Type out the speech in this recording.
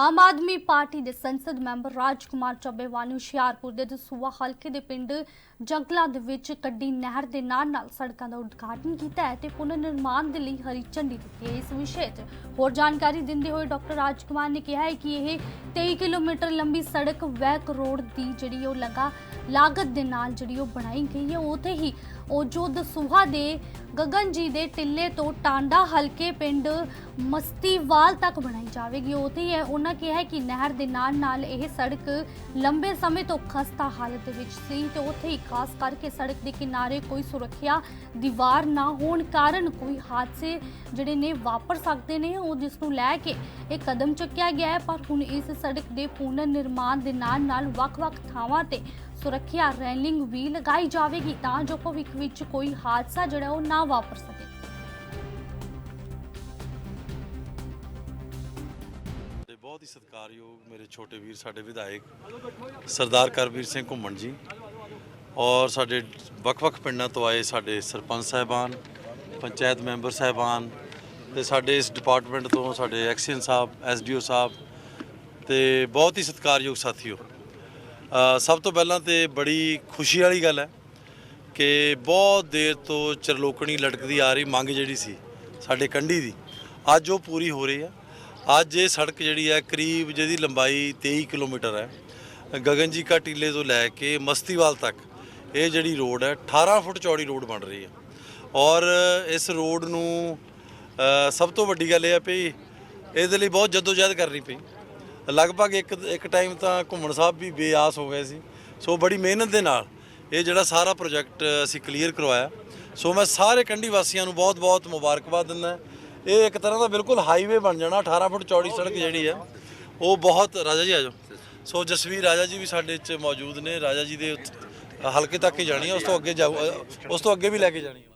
Aam Aadmi party ਦੇ ਸੰਸਦ member ਰਾਜਕੁਮਾਰ ਚੱਬੇਵਾਲ ਨੂੰ ਹੁਸ਼ਿਆਰਪੁਰ ਦੇ ਦਸੂਹਾ ਹਲਕੇ ਦੇ ਪਿੰਡ ਜੰਗਲਾਂ ਦੇ ਵਿੱਚ ਕੱਢੀ ਨਹਿਰ ਦੇ ਨਾਲ ਨਾਲ ਸੜਕਾਂ ਦਾ ਉਦਘਾਟਨ ਕੀਤਾ ਹੈ ਤੇ ਪੁਨਰ ਨਿਰਮਾਣ ਦੇ ਲਈ ਹਰੀ ਝੰਡੀ ਦਿੱਤੀ ਹੈ। ਇਸ ਵਿਸ਼ੇ 'ਚ ਹੋਰ ਜਾਣਕਾਰੀ ਦਿੰਦੇ ਹੋਏ ਡਾਕਟਰ ਰਾਜਕੁਮਾਰ ਨੇ ਕਿਹਾ ਹੈ ਕਿ ਇਹ 23 ਕਿਲੋਮੀਟਰ ਲੰਬੀ ਸੜਕ ਵੈ ਕਰੋੜ ਦੀ ਜਿਹੜੀ ਉਹ ਲਗਾ ਲਾਗਤ ਦੇ ਨਾਲ ਜਿਹੜੀ ਉਹ ਬਣਾਈ ਗਈ ਹੈ। ਉਥੇ ਹੀ ਉਹ ਜੋ ਦਸੂਹਾ ਦੇ ਗਗਨ ਜੀ ਦੇ ਟਿੱਲੇ ਤੋਂ ਟਾਂਡਾ ਹਲਕੇ ਪਿੰਡ ਮਸਤੀਵਾਲ ਤੱਕ ਬਣਾਈ ਜਾਵੇਗੀ। ਉਥੇ ਹੀ ਹੈ ਉਹਨਾਂ ਕਿਹਾ ਕਿ ਨਹਿਰ ਦੇ ਨਾਲ ਨਾਲ ਇਹ ਸੜਕ ਲੰਬੇ ਸਮੇਂ ਤੋਂ ਖਸਤਾ ਹਾਲਤ ਦੇ ਵਿੱਚ ਸੀ ਤੇ ਉੱਥੇ ਹੀ ਖਾਸ ਕਰਕੇ ਸੜਕ ਦੇ ਕਿਨਾਰੇ ਕੋਈ ਸੁਰੱਖਿਆ ਦੀਵਾਰ ਨਾ ਹੋਣ ਕਾਰਨ ਕੋਈ ਹਾਦਸੇ ਜਿਹੜੇ ਨੇ ਵਾਪਰ ਸਕਦੇ ਨੇ, ਉਹ ਜਿਸ ਨੂੰ ਲੈ ਕੇ ਇਹ ਕਦਮ ਚੁੱਕਿਆ ਗਿਆ ਹੈ। ਪਰ ਹੁਣ ਇਸ ਸੜਕ ਦੇ ਪੁਨਰ ਨਿਰਮਾਣ ਦੇ ਨਾਲ ਨਾਲ ਵੱਖ-ਵੱਖ ਥਾਵਾਂ ਤੇ ਸੁਰੱਖਿਆ ਰੈਲਿੰਗ ਵੀ ਲਗਾਈ ਜਾਵੇਗੀ ਤਾਂ ਜੋ ਭਵਿੱਖ ਵਿੱਚ ਕੋਈ ਹਾਦਸਾ ਜਿਹੜਾ ਉਹ ਨਾ ਵਾਪਰ ਸਕੇ। ਬਹੁਤ ਹੀ ਸਤਿਕਾਰਯੋਗ ਮੇਰੇ ਛੋਟੇ ਵੀਰ ਸਾਡੇ ਵਿਧਾਇਕ ਸਰਦਾਰ ਕਰਵੀਰ ਸਿੰਘ ਘੁੰਮਣ ਜੀ ਔਰ ਸਾਡੇ ਵੱਖ-ਵੱਖ ਪਿੰਡਾਂ ਤੋਂ ਆਏ ਸਾਡੇ ਸਰਪੰਚ ਸਾਹਿਬਾਨ ਪੰਚਾਇਤ ਮੈਂਬਰ ਸਾਹਿਬਾਨ ਤੇ ਸਾਡੇ ਇਸ ਡਿਪਾਰਟਮੈਂਟ ਤੋਂ ਸਾਡੇ ਐਕਸੀਅਨ ਸਾਹਿਬ ਐਸਡੀਓ ਸਾਹਿਬ ਤੇ ਬਹੁਤ ਹੀ ਸਤਿਕਾਰਯੋਗ ਸਾਥੀਓ। ਅ, ਸਭ ਤੋਂ ਪਹਿਲਾਂ ਤੇ ਬੜੀ ਖੁਸ਼ੀ ਵਾਲੀ ਗੱਲ ਹੈ ਕਿ ਬਹੁਤ ਦੇਰ ਤੋਂ ਚਰਲੋਕਣੀ ਲਟਕਦੀ ਆ ਰਹੀ ਮੰਗ ਜਿਹੜੀ ਸੀ ਸਾਡੇ ਕੰਢੀ ਦੀ ਅੱਜ ਉਹ ਪੂਰੀ ਹੋ ਰਹੀ ਹੈ। ਅੱਜ ਇਹ ਸੜਕ ਜਿਹੜੀ ਹੈ ਕਰੀਬ ਜਿਹਦੀ ਲੰਬਾਈ 23 ਕਿਲੋਮੀਟਰ ਹੈ, ਗਗਨ ਕਾ ਟੀਲੇ ਤੋਂ ਲੈ ਕੇ ਮਸਤੀਵਾਲ ਤੱਕ ਇਹ ਜਿਹੜੀ ਰੋਡ ਹੈ 18 ਫੁੱਟ ਚੌੜੀ ਰੋਡ ਬਣ ਰਹੀ ਹੈ। ਔਰ ਇਸ ਰੋਡ ਨੂੰ ਸਭ ਤੋਂ ਵੱਡੀ ਗੱਲ ਇਹ ਹੈ ਵੀ ਇਹਦੇ ਲਈ ਬਹੁਤ ਜਦੋਜਹਿਦ ਕਰਨੀ ਪਈ। ਲਗਭਗ ਇੱਕ ਇੱਕ ਟਾਈਮ ਤਾਂ ਘੁੰਮਣ ਸਾਹਿਬ ਵੀ ਬੇਆਸ ਹੋ ਗਏ ਸੀ। ਸੋ ਬੜੀ ਮਿਹਨਤ ਦੇ ਨਾਲ ਇਹ ਜਿਹੜਾ ਸਾਰਾ ਪ੍ਰੋਜੈਕਟ ਅਸੀਂ ਕਲੀਅਰ ਕਰਵਾਇਆ। ਸੋ ਮੈਂ ਸਾਰੇ ਕੰਢੀ ਵਾਸੀਆਂ ਨੂੰ ਬਹੁਤ-ਬਹੁਤ ਮੁਬਾਰਕਬਾਦ ਦਿੰਦਾ। ਇਹ ਇੱਕ ਤਰ੍ਹਾਂ ਦਾ ਬਿਲਕੁਲ ਹਾਈਵੇ ਬਣ ਜਾਣਾ 18 ਫੁੱਟ ਚੌੜੀ ਸੜਕ ਜਿਹੜੀ ਹੈ ਉਹ ਬਹੁਤ ਰਾਜਾ ਜੀ ਆਜੋ ਸੋ ਜਸਵੀਰ ਰਾਜਾ ਜੀ ਵੀ ਸਾਡੇ ਚ ਮੌਜੂਦ ਨੇ, ਰਾਜਾ ਜੀ ਦੇ ਹਲਕੇ ਤੱਕ ਹੀ ਜਾਣੀ ਹੈ ਉਸ ਤੋਂ ਅੱਗੇ ਜਾਊ ਉਸ ਤੋਂ ਅੱਗੇ ਵੀ ਲੈ ਕੇ ਜਾਣੀ ਹੈ